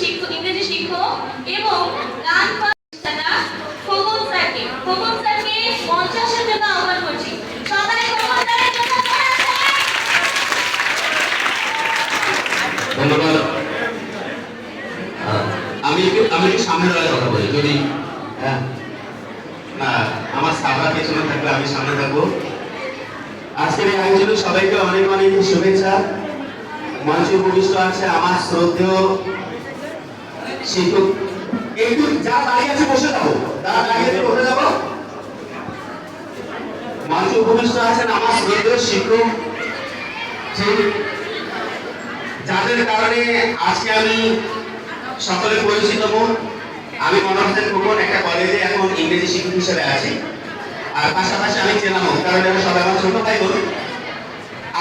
শিক্ষক, ইংরেজি শিক্ষক এবং গান ধন্যবাদ। আমি আমি সামনে দাঁড়ায় কথা বলি। যদি হ্যাঁ না, আমার সাবার পেছনে থাকলে আমি সামনে থাকব। আজকের এই আয়োজনে সবাইকে অনেক অনেক শুভেচ্ছা। মঞ্চে উপবিষ্ট আছে আমার শ্রদ্ধেয় যাদের কারণে আজকে আমি সকলে পরিচিত মুখ আমি মনোজ সেন একটা কলেজে এখন ইংরেজি শিক্ষক হিসেবে আছি। আর পাশাপাশি আমি চেনা মুখ কারণ এরা সবাই আমার ছোট ভাই বোন।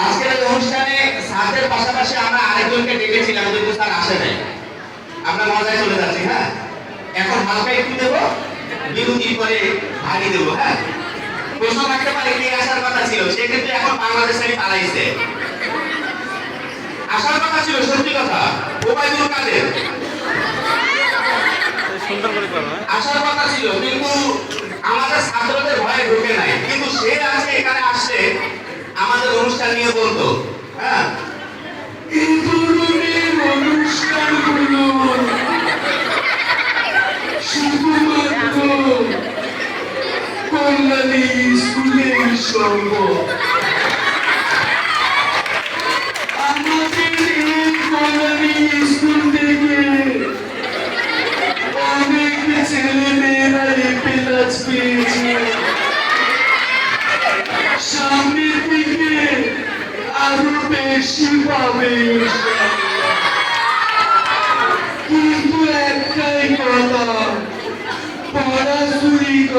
আজকের এই অনুষ্ঠানে স্যারদের পাশাপাশি আমরা আরেকজনকে ডেকেছিলাম, কিন্তু স্যার আসে নাই। আমরা মজায় চলে যাচ্ছি হ্যাঁ? এখন হালকা একটু দেবো বিরতির পরে ভারী দেবো হ্যাঁ? প্রশ্ন থাকতে পারে কে আসার কথা ছিল সে কিন্তু এখন বাংলাদেশে পালাইছে। আসার কথা ছিল সত্যি কথা ওবায়দুল কাদের? করে করো হ্যাঁ। আসার কথা ছিল কিন্তু আমাদের ছাত্রদের ভয়ে ঢুকে নাই কিন্তু সে আজকে এখানে আসছে আমাদের অনুষ্ঠান নিয়ে বলতো হ্যাঁ এই ধরনের অনুষ্ঠানগুলো শুধুমাত্র কল্যাণী স্কুলের সম্ভব আমাদের এই স্কুল থেকে অনেক ছেলে মেয়েরা এই পেলাজ পেয়েছে। সামনের দিকে আরও বেশি পাবে কিন্তু একটাই কথা পড়াশুনি করা যাবে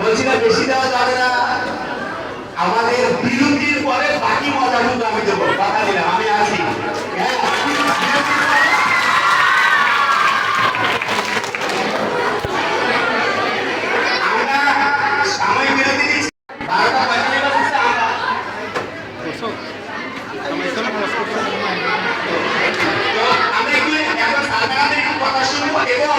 বলছি না। বেশি আমাদের বিরতির পরে বাকি মজাটুকু আমি দেবো কথা দিলাম আমরা একটু কথা শুনব এবং